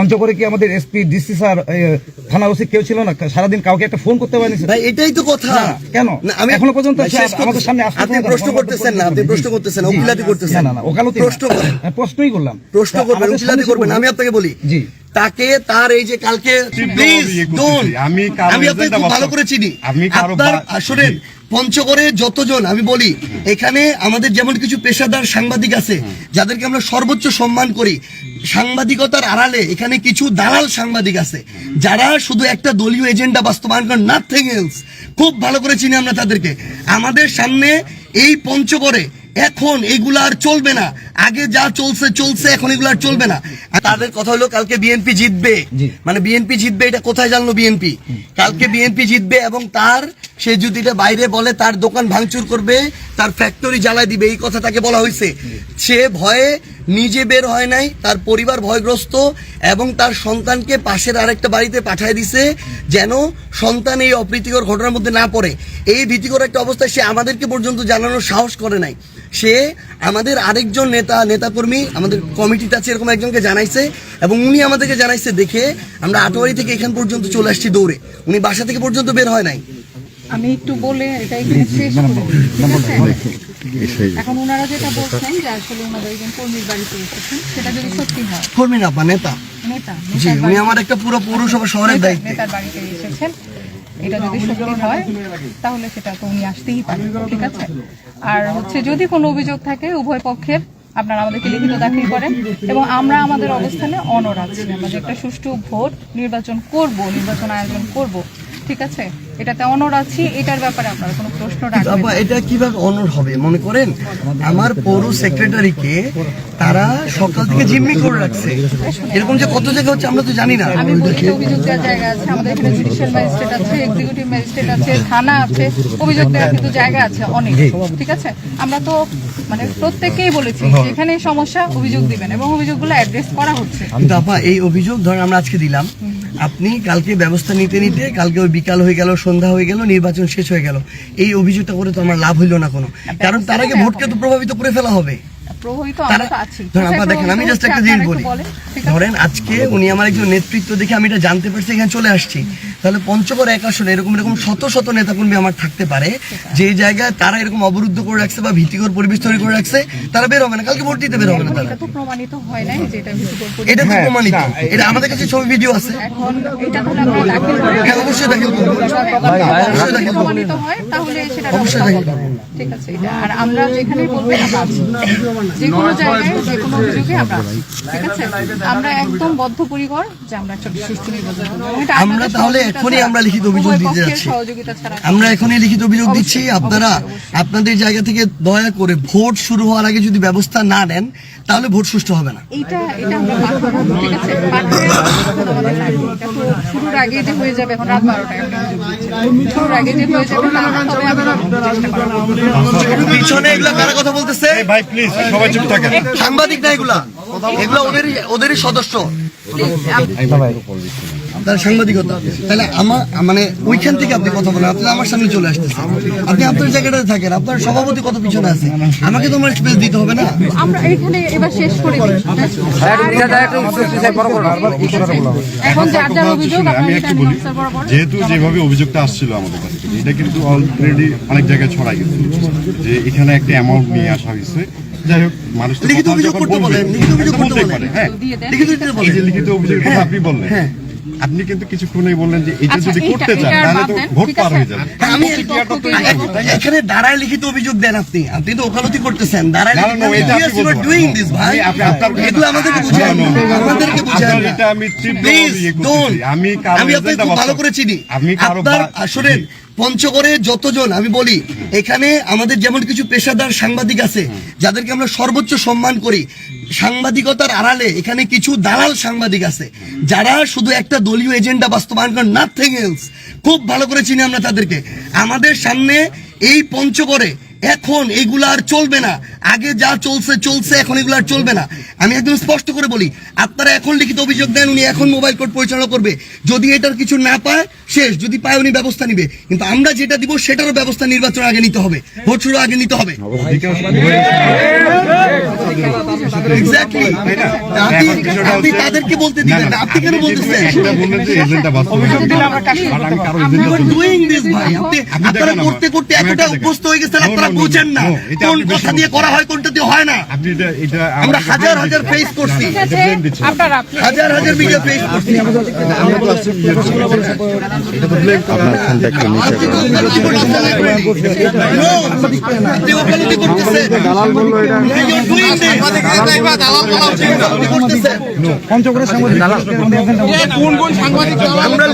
পঞ্চগড়ে কি আমাদের এসপি ডিসি স্যার থানা ওসি কেউ ছিল না? সারাদিন কাউকে একটা ফোন করতে পারেনি? ভাই এটাই তো কথা। কেন? আমি এখনও পর্যন্ত আমাদের সামনে আসতে আপনি প্রশ্ন করতেছেন না আপনি প্রশ্ন করতেছেন উকিলাতি করতেছেন। না না না ওকালতি প্রশ্ন করেন হ্যাঁ, প্রশ্নই করলাম। প্রশ্ন করবেন উকিলাতি করবেন আমি আপনাকে বলি। জি। তাকে তার এই যে কালকে প্লিজ ডোন্ট আমি আমি আপনাকে খুব ভালো করে চিনি। আমি কারও আপনার বা- আসলে পঞ্চগড়ে যতজন আমি বলি এখানে আমাদের যেমন কিছু পেশাদার সাংবাদিক আছে যাদেরকে আমরা সর্বোচ্চ সম্মান করি সাংবাদিকতার আড়ালে এখানে কিছু দালাল সাংবাদিক আছে যারা শুধু একটা দলীয় এজেন্ডা বাস্তবায়ন করেন নাথিং এলস খুব ভালো করে চিনি আমরা তাদেরকে। আমাদের সামনে এই পঞ্চগড়ে এখন এগুলা আর চলবে না। আগে যা চলছে চলছে এখন এগুলো আর চলবে না। তাদের কথা হলো কালকে বিএনপি জিতবে। মানে বিএনপি জিতবে এটা কোথায় জানলো বিএনপি কালকে বিএনপি জিতবে এবং তার সে যদি এটা বাইরে বলে তার দোকান ভাঙচুর করবে তার ফ্যাক্টরি জ্বালায় দিবে এই কথা তাকে বলা হয়েছে। সে ভয়ে নিজে বের হয় নাই, তার পরিবার ভয়গ্রস্ত এবং তার সন্তানকে পাশের আরেকটা বাড়িতে পাঠিয়ে দিছে যেন সন্তান এই অপ্রীতিকর ঘটনার মধ্যে না পড়ে। এই ভীতিকর একটা অবস্থায় সে আমাদেরকে পর্যন্ত জানানোর সাহস করে নাই। সে আমাদের আরেকজন নেতা, নেতাকর্মী আমাদের কমিটিতে আছে এরকম একজনকে জানাইছে এবং উনি আমাদেরকে জানাইছে, দেখে আমরা আটোয়ারি থেকে এখান পর্যন্ত চলে আসছি দৌড়ে। উনি বাসা থেকে পর্যন্ত বের হয় নাই। আমি একটু বলে এটা এখানে শেষ করি। ঠিক আছে? এখন ওনারা যেটা বলছেন যে আসলে ওনাদের একজন কর্মীর বাড়িতে এসেছেন সেটা যদি সত্যি হয়। কর্মী না বা নেতা? নেতা জি উনি আমার একটা পুরো পৌরসভা শহরের নেতা- নেতার বাড়িতে এসেছেন। এটা যদি সত্যি হয় তাহলে সেটা তো উনি আসতেই পারেন ঠিক আছে? আর হচ্ছে যদি কোনো অভিযোগ থাকে উভয় পক্ষের আপনারা আমাদেরকে লিখিত দাখিল করেন এবং আমরা আমাদের অবস্থানে অনর আছি। আমরা যে একটা সুষ্ঠু ভোট নির্বাচন করব নির্বাচন আয়োজন করব ঠিক আছে? এটাতে অনর আছি এটার ব্যাপারে আপনারা কোনো প্রশ্ন রাখবেন এটা কীভাবে অনর হবে মনে করেন? আমার পৌর সেক্রেটারিকে তারা সকাল থেকে জিম্মি করে রাখছে। এরকম যে কত জায়গা হচ্ছে আমরা তো জানি না। আমি বলি অভিযোগ দেওয়ার জায়গা আছে আমাদের এখানে জুডিশিয়াল ম্যাজিস্ট্রেট আছে এক্সিকিউটিভ ম্যাজিস্ট্রেট আছে থানা আছে অভিযোগ দেওয়ার কিন্তু জায়গা আছে অনেক ঠিক আছে? আমরা তো মানে প্রত্যেককেই বলেছি যেখানে সমস্যা অভিযোগ দিবেন এবং অভিযোগগুলো অ্যাড্রেস করা হচ্ছে। কিন্তু আপা এই অভিযোগ ধরেন আমরা আজকে দিলাম। আপনি কালকে ব্যবস্থা নিতে নিতে কালকে ওই বিকাল হয়ে গেল সন্ধ্যা হয়ে গেল নির্বাচন শেষ হয়ে গেল। এই অভিযোগটা করে তো আমার লাভ হইল না কোনো। কারণ তার আগে ভোটকে তো প্রভাবিত করে ফেলা হবে। দেখেন আমি জাস্ট একটা জিনিস বলি। ধরেন আজকে উনি আমার একজন নেতৃত্ব দেখে আমি এটা জানতে পারছি এখানে চলে আসছি। তাহলে পঞ্চগড় এক আসনে এরকম এরকম শত শত নেতাকর্মী আমার থাকতে পারে। যে জায়গায় তারা এরকম অবরুদ্ধ করে রাখছে বা ভীতিকর পরিবেশ তৈরি করে রাখছে তারা বের হবে না। কালকে ভোট দিতে বের হবে না তারা। এটা তো প্রমাণিত হয় এটা তো প্রমাণিত। আমাদের কাছে ছবি ভিডিও আছে। হ্যাঁ অবশ্যই দাখিল করব। অবশ্যই দাখিল করব। তাহলে অবশ্যই ব্যবস্থা দাখিল হবে। ঠিক আছে আর আমরা যেখানেই বলব আমরা আছি। যে কোনো জায়গায় যে কোনো অভিযোগে আমরা আছি। ঠিক আছে আমরা একদম বদ্ধপরিকর যে আমরা একটা সুষ্ঠু নির্বাচন করব। এবং এটা আমরা তাহলে এখনই আমরা লিখিত অভিযোগ দিতে যাচ্ছি। আমরা এখনই লিখিত অভিযোগ দিচ্ছি আপনারা আপনাদের জায়গা থেকে দয়া করে ভোট শুরু হওয়ার আগে যদি ব্যবস্থা না নেন তাহলে ভোট সুষ্ঠু হবে না হয়ে হয়ে পিছনে এগুলা কারা কথা বলতেছে ভাই প্লিজ সবাই চুপ থাকেন সাংবাদিক না এগুলা এগুলা ওদেরই ওদেরই সদস্য তার সাংবাদিকতা। তাহলে আমার মানে ওইখান থেকে আপনি কথা বলেন আপনি আমার সামনে চলে আসতেছেন। আপনি আপনার জায়গাটাতে থাকেন আপনার সভাপতি কত পিছনে আছে? আমাকে তো আমার স্পেস দিতে হবে না। আমরা এখানে এবার শেষ করে এখন যার যার অভিযোগ আমি একটু বলি যেহেতু যেভাবে অভিযোগটা আসছিল আমাদের কাছে এটা কিন্তু অলরেডি অনেক জায়গায় ছড়াই গেছে। যে এখানে একটা অ্যামাউন্ট নিয়ে আসা হয়েছে। যাই হোক মানুষ তো লিখিত অভিযোগ করতে বলেন, লিখিত অভিযোগ করতে বলেন। হ্যাঁ। লিখিত দিতে এই বলেন যে লিখিত অভিযোগের কথা আপনি বললেন। হ্যাঁ। আপনি কিন্তু কিছুক্ষণই বললেন যে এটা আচ্ছা, যদি করতে চান তাহলে তো ভোট পার হয়ে যাবে। আমি এখানে দাঁড়ায় লিখিত অভিযোগ দেন আপনি। আপনি তো ওকালতি করতেছেন? দাঁড়ায় এটা। ডুইং দিস ভাই। আপনি- আপনার- এগুলো আমাদেরকে বুঝান। বুঝান। এটা আমি তীব্র ইয়ে আমি আমি আপনাকে ভালো করে চিনি। আমি কারও আসলে পঞ্চগড়ে যতজন আমি বলি এখানে আমাদের যেমন কিছু পেশাদার সাংবাদিক আছে যাদেরকে আমরা সর্বোচ্চ সম্মান করি সাংবাদিকতার আড়ালে এখানে কিছু দালাল সাংবাদিক আছে যারা শুধু একটা দলীয় এজেন্ডা বাস্তবায়ন করেন নাথিং এলস খুব ভালো করে চিনি আমরা তাদেরকে। আমাদের সামনে এই পঞ্চগড়ে এখন এগুলা আর চলবে না। আগে যা চলছে চলছে, এখন এগুলো আর চলবে না। আমি একদম স্পষ্ট করে বলি, আপনারা এখন লিখিত অভিযোগ দেন, উনি এখন মোবাইল কোর্ট পরিচালনা করবে। যদি এটার কিছু না পায়, শেষ। যদি পায়, উনি ব্যবস্থা নিবে। কিন্তু আমরা যেটা দিব, সেটারও ব্যবস্থা নির্বাচন আগে নিতে হবে। ভোট শুরু আগে নিতে হবে। এক্স্যাক্টলি আপনি তাদেরকে বলতে দিবেন না, আপনি কেন বলতেছেন একটা বললেন যে এজেন্টটা বাস্তবায়ন করবে। আর আমি কারও এজেন্টটা doing this, ভাই আপনি আপনি আপনারা করতে করতে এতটা অভ্যস্ত হয়ে গেছেন আপনারা বুঝেন না এটা কোন কথা দিয়ে করা হয় কোনটা দিয়ে হয় না আপনি এটা এটা আমরা হাজার হাজার দিচ্ছেন। করছি। এটা। আপনারা হাজার হাজার ভিডিও পেজ করছি আমরা তো। এটা তো blame করা। আপনি তো ওকালতি করতেছেন already. No, আপনি ওকালতি করতেছেন this. আপনি করতেছেন পঞ্চগড়ের সাংবাদিক আমরা